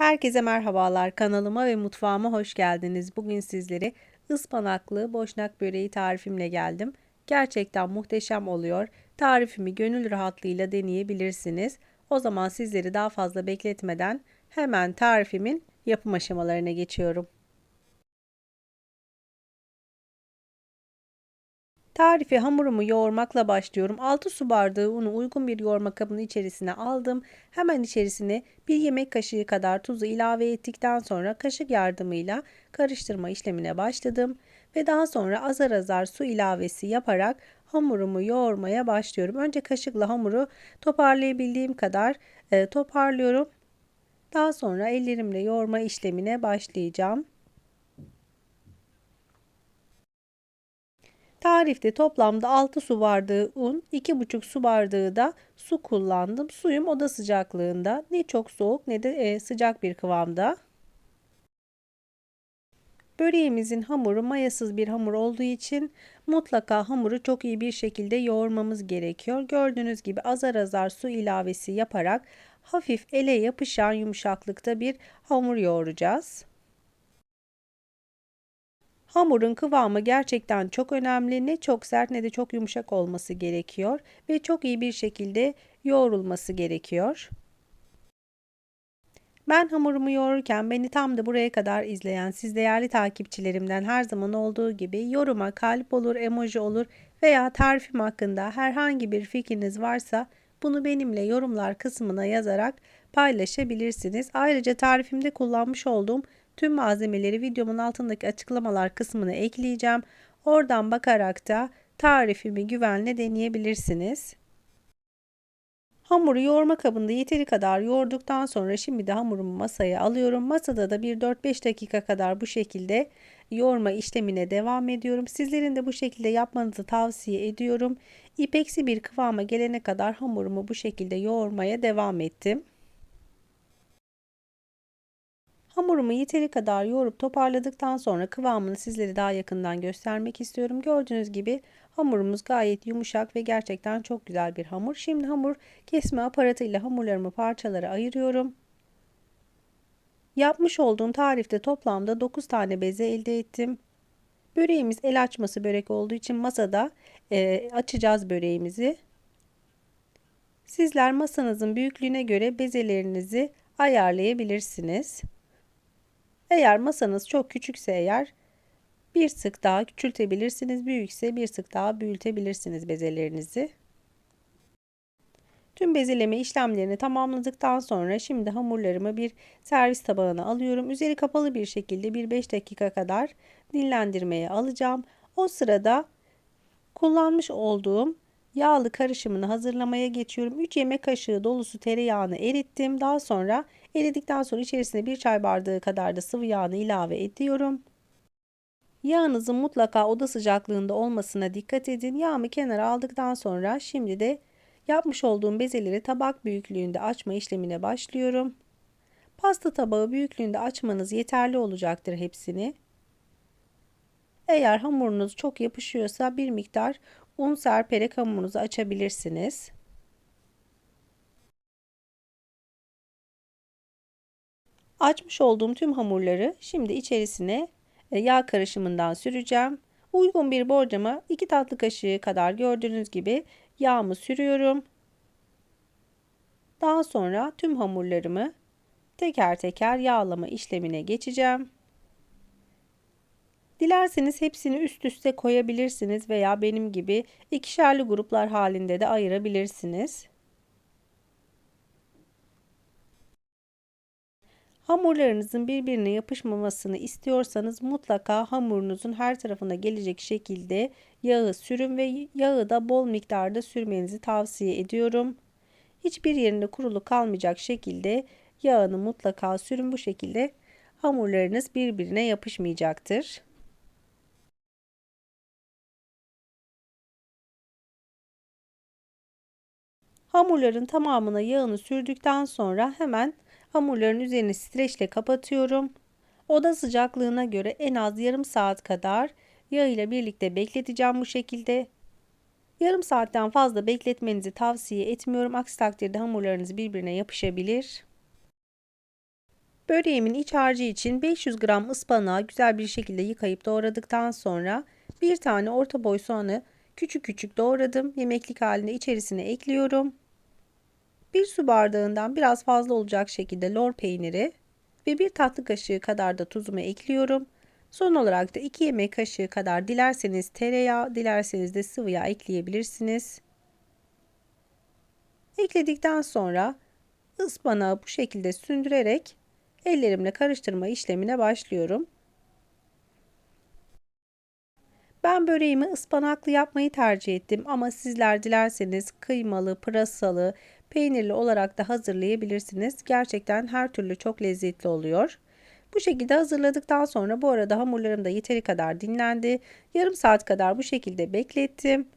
Herkese merhabalar. Kanalıma ve mutfağıma hoş geldiniz. Bugün sizlere ıspanaklı boşnak böreği tarifimle geldim. Gerçekten muhteşem oluyor. Tarifimi gönül rahatlığıyla deneyebilirsiniz. O zaman sizleri daha fazla bekletmeden hemen tarifimin yapım aşamalarına geçiyorum. Tarifi hamurumu yoğurmakla başlıyorum. 6 su bardağı unu uygun bir yoğurma kabının içerisine aldım. Hemen içerisine bir yemek kaşığı kadar tuzu ilave ettikten sonra kaşık yardımıyla karıştırma işlemine başladım. Ve daha sonra azar azar su ilavesi yaparak hamurumu yoğurmaya başlıyorum. Önce kaşıkla hamuru toparlayabildiğim kadar e, toparlıyorum. Daha sonra ellerimle yoğurma işlemine başlayacağım. Tarifte toplamda 6 su bardağı un, 2,5 su bardağı da su kullandım. Suyum oda sıcaklığında. Ne çok soğuk ne de e, sıcak bir kıvamda. Böreğimizin hamuru mayasız bir hamur olduğu için mutlaka hamuru çok iyi bir şekilde yoğurmamız gerekiyor. Gördüğünüz gibi azar azar su ilavesi yaparak hafif ele yapışan yumuşaklıkta bir hamur yoğuracağız. Hamurun kıvamı gerçekten çok önemli. Ne çok sert ne de çok yumuşak olması gerekiyor ve çok iyi bir şekilde yoğrulması gerekiyor. Ben hamurumu yoğururken beni tam da buraya kadar izleyen siz değerli takipçilerimden her zaman olduğu gibi yoruma kalp olur, emoji olur veya tarifim hakkında herhangi bir fikriniz varsa bunu benimle yorumlar kısmına yazarak paylaşabilirsiniz. Ayrıca tarifimde kullanmış olduğum Tüm malzemeleri videomun altındaki açıklamalar kısmına ekleyeceğim. Oradan bakarak da tarifimi güvenle deneyebilirsiniz. Hamuru yoğurma kabında yeteri kadar yoğurduktan sonra şimdi de hamurumu masaya alıyorum. Masada da bir 4-5 dakika kadar bu şekilde yoğurma işlemine devam ediyorum. Sizlerin de bu şekilde yapmanızı tavsiye ediyorum. İpeksi bir kıvama gelene kadar hamurumu bu şekilde yoğurmaya devam ettim. Hamurumu yeteri kadar yoğurup toparladıktan sonra kıvamını sizlere daha yakından göstermek istiyorum. Gördüğünüz gibi hamurumuz gayet yumuşak ve gerçekten çok güzel bir hamur. Şimdi hamur kesme aparatıyla hamurlarımı parçalara ayırıyorum. Yapmış olduğum tarifte toplamda 9 tane beze elde ettim. Böreğimiz el açması börek olduğu için masada e, açacağız böreğimizi. Sizler masanızın büyüklüğüne göre bezelerinizi ayarlayabilirsiniz. Eğer masanız çok küçükse eğer bir sık daha küçültebilirsiniz. Büyükse bir sık daha büyütebilirsiniz bezelerinizi. Tüm bezeleme işlemlerini tamamladıktan sonra şimdi hamurlarımı bir servis tabağına alıyorum. Üzeri kapalı bir şekilde bir 5 dakika kadar dinlendirmeye alacağım. O sırada kullanmış olduğum yağlı karışımını hazırlamaya geçiyorum. 3 yemek kaşığı dolusu tereyağını erittim. Daha sonra eridikten sonra içerisine 1 çay bardağı kadar da sıvı yağını ilave ediyorum. Yağınızın mutlaka oda sıcaklığında olmasına dikkat edin. Yağımı kenara aldıktan sonra şimdi de yapmış olduğum bezeleri tabak büyüklüğünde açma işlemine başlıyorum. Pasta tabağı büyüklüğünde açmanız yeterli olacaktır hepsini. Eğer hamurunuz çok yapışıyorsa bir miktar un serperek hamurunuzu açabilirsiniz. Açmış olduğum tüm hamurları şimdi içerisine e, yağ karışımından süreceğim. Uygun bir borcama 2 tatlı kaşığı kadar gördüğünüz gibi yağımı sürüyorum. Daha sonra tüm hamurlarımı teker teker yağlama işlemine geçeceğim. Dilerseniz hepsini üst üste koyabilirsiniz veya benim gibi ikişerli gruplar halinde de ayırabilirsiniz. Hamurlarınızın birbirine yapışmamasını istiyorsanız mutlaka hamurunuzun her tarafına gelecek şekilde yağı sürün ve yağı da bol miktarda sürmenizi tavsiye ediyorum. Hiçbir yerinde kurulu kalmayacak şekilde yağını mutlaka sürün bu şekilde hamurlarınız birbirine yapışmayacaktır. Hamurların tamamına yağını sürdükten sonra hemen hamurların üzerini streçle kapatıyorum. Oda sıcaklığına göre en az yarım saat kadar yağ ile birlikte bekleteceğim bu şekilde. Yarım saatten fazla bekletmenizi tavsiye etmiyorum. Aksi takdirde hamurlarınız birbirine yapışabilir. Böreğimin iç harcı için 500 gram ıspanağı güzel bir şekilde yıkayıp doğradıktan sonra bir tane orta boy soğanı küçük küçük doğradım. Yemeklik halinde içerisine ekliyorum. Bir su bardağından biraz fazla olacak şekilde lor peyniri ve bir tatlı kaşığı kadar da tuzumu ekliyorum. Son olarak da 2 yemek kaşığı kadar dilerseniz tereyağı, dilerseniz de sıvı yağ ekleyebilirsiniz. Ekledikten sonra ıspanağı bu şekilde sündürerek ellerimle karıştırma işlemine başlıyorum. Ben böreğimi ıspanaklı yapmayı tercih ettim ama sizler dilerseniz kıymalı, pırasalı, peynirli olarak da hazırlayabilirsiniz. Gerçekten her türlü çok lezzetli oluyor. Bu şekilde hazırladıktan sonra bu arada hamurlarım da yeteri kadar dinlendi. Yarım saat kadar bu şekilde beklettim.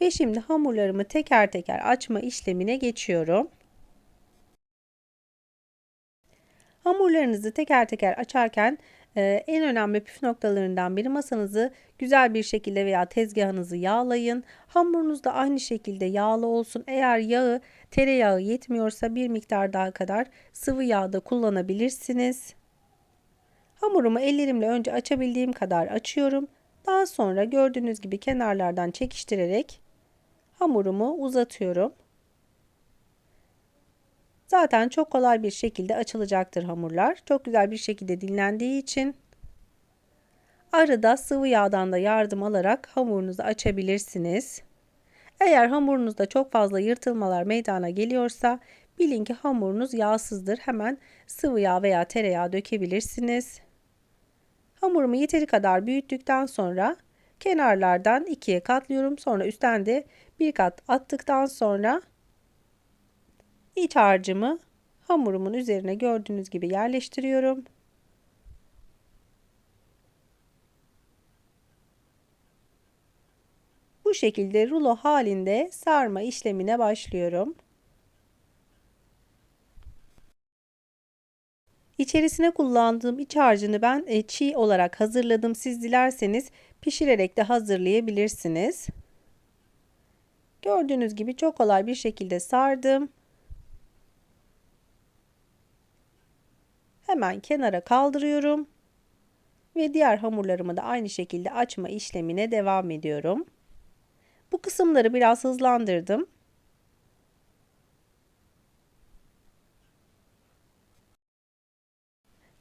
Ve şimdi hamurlarımı teker teker açma işlemine geçiyorum. Hamurlarınızı teker teker açarken e, en önemli püf noktalarından biri masanızı güzel bir şekilde veya tezgahınızı yağlayın. Hamurunuz da aynı şekilde yağlı olsun. Eğer yağı tereyağı yetmiyorsa bir miktar daha kadar sıvı yağ da kullanabilirsiniz. Hamurumu ellerimle önce açabildiğim kadar açıyorum. Daha sonra gördüğünüz gibi kenarlardan çekiştirerek hamurumu uzatıyorum. Zaten çok kolay bir şekilde açılacaktır hamurlar. Çok güzel bir şekilde dinlendiği için arada sıvı yağdan da yardım alarak hamurunuzu açabilirsiniz. Eğer hamurunuzda çok fazla yırtılmalar meydana geliyorsa bilin ki hamurunuz yağsızdır. Hemen sıvı yağ veya tereyağı dökebilirsiniz. Hamurumu yeteri kadar büyüttükten sonra kenarlardan ikiye katlıyorum. Sonra üstten de bir kat attıktan sonra iç harcımı hamurumun üzerine gördüğünüz gibi yerleştiriyorum. Bu şekilde rulo halinde sarma işlemine başlıyorum. İçerisine kullandığım iç harcını ben e, çiğ olarak hazırladım. Siz dilerseniz pişirerek de hazırlayabilirsiniz. Gördüğünüz gibi çok kolay bir şekilde sardım. Hemen kenara kaldırıyorum. Ve diğer hamurlarımı da aynı şekilde açma işlemine devam ediyorum. Bu kısımları biraz hızlandırdım.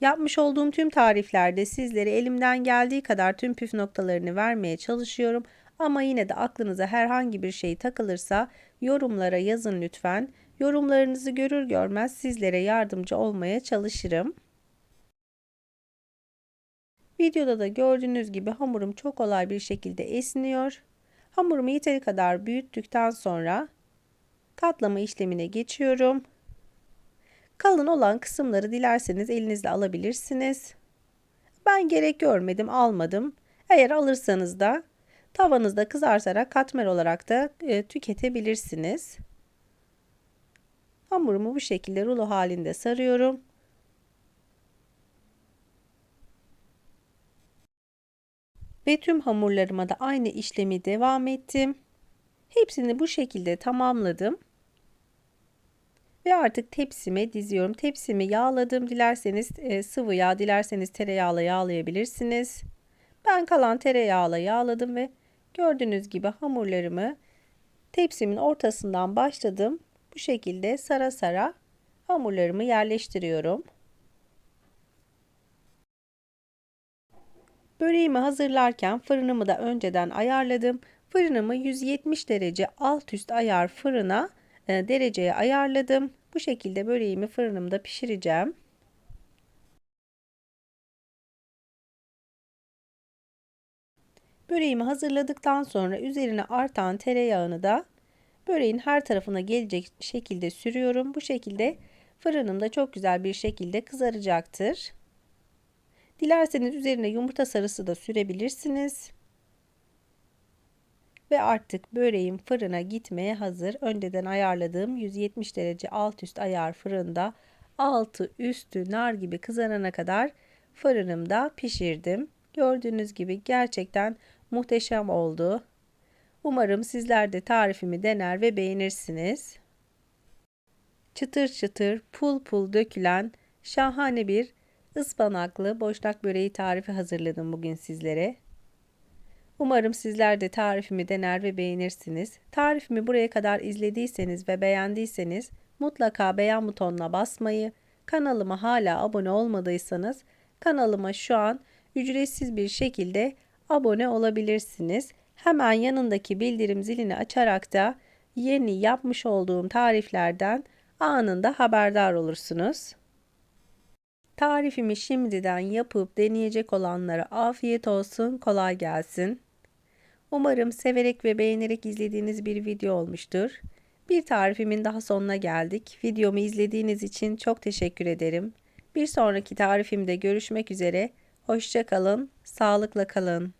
Yapmış olduğum tüm tariflerde sizlere elimden geldiği kadar tüm püf noktalarını vermeye çalışıyorum. Ama yine de aklınıza herhangi bir şey takılırsa yorumlara yazın lütfen. Yorumlarınızı görür görmez sizlere yardımcı olmaya çalışırım. Videoda da gördüğünüz gibi hamurum çok kolay bir şekilde esniyor. Hamurumu yeteri kadar büyüttükten sonra katlama işlemine geçiyorum. Kalın olan kısımları dilerseniz elinizle alabilirsiniz. Ben gerek görmedim, almadım. Eğer alırsanız da tavanızda kızartarak katmer olarak da e, tüketebilirsiniz. Hamurumu bu şekilde rulo halinde sarıyorum. Ve tüm hamurlarıma da aynı işlemi devam ettim. Hepsini bu şekilde tamamladım. Ve artık tepsime diziyorum. Tepsimi yağladım. Dilerseniz e, sıvı yağ, dilerseniz tereyağla yağlayabilirsiniz. Ben kalan tereyağla yağladım ve gördüğünüz gibi hamurlarımı tepsimin ortasından başladım. Bu şekilde sara sara hamurlarımı yerleştiriyorum. Böreğimi hazırlarken fırınımı da önceden ayarladım. Fırınımı 170 derece alt üst ayar fırına e, dereceye ayarladım. Bu şekilde böreğimi fırınımda pişireceğim. Böreğimi hazırladıktan sonra üzerine artan tereyağını da böreğin her tarafına gelecek şekilde sürüyorum. Bu şekilde fırınımda çok güzel bir şekilde kızaracaktır. Dilerseniz üzerine yumurta sarısı da sürebilirsiniz. Ve artık böreğim fırına gitmeye hazır. Önceden ayarladığım 170 derece alt üst ayar fırında altı üstü nar gibi kızarana kadar fırınımda pişirdim. Gördüğünüz gibi gerçekten muhteşem oldu. Umarım sizler de tarifimi dener ve beğenirsiniz. Çıtır çıtır pul pul dökülen şahane bir ıspanaklı boşnak böreği tarifi hazırladım bugün sizlere. Umarım sizler de tarifimi dener ve beğenirsiniz. Tarifimi buraya kadar izlediyseniz ve beğendiyseniz mutlaka beğen butonuna basmayı, kanalıma hala abone olmadıysanız kanalıma şu an ücretsiz bir şekilde abone olabilirsiniz. Hemen yanındaki bildirim zilini açarak da yeni yapmış olduğum tariflerden anında haberdar olursunuz. Tarifimi şimdiden yapıp deneyecek olanlara afiyet olsun, kolay gelsin. Umarım severek ve beğenerek izlediğiniz bir video olmuştur. Bir tarifimin daha sonuna geldik. Videomu izlediğiniz için çok teşekkür ederim. Bir sonraki tarifimde görüşmek üzere. Hoşça kalın, sağlıkla kalın.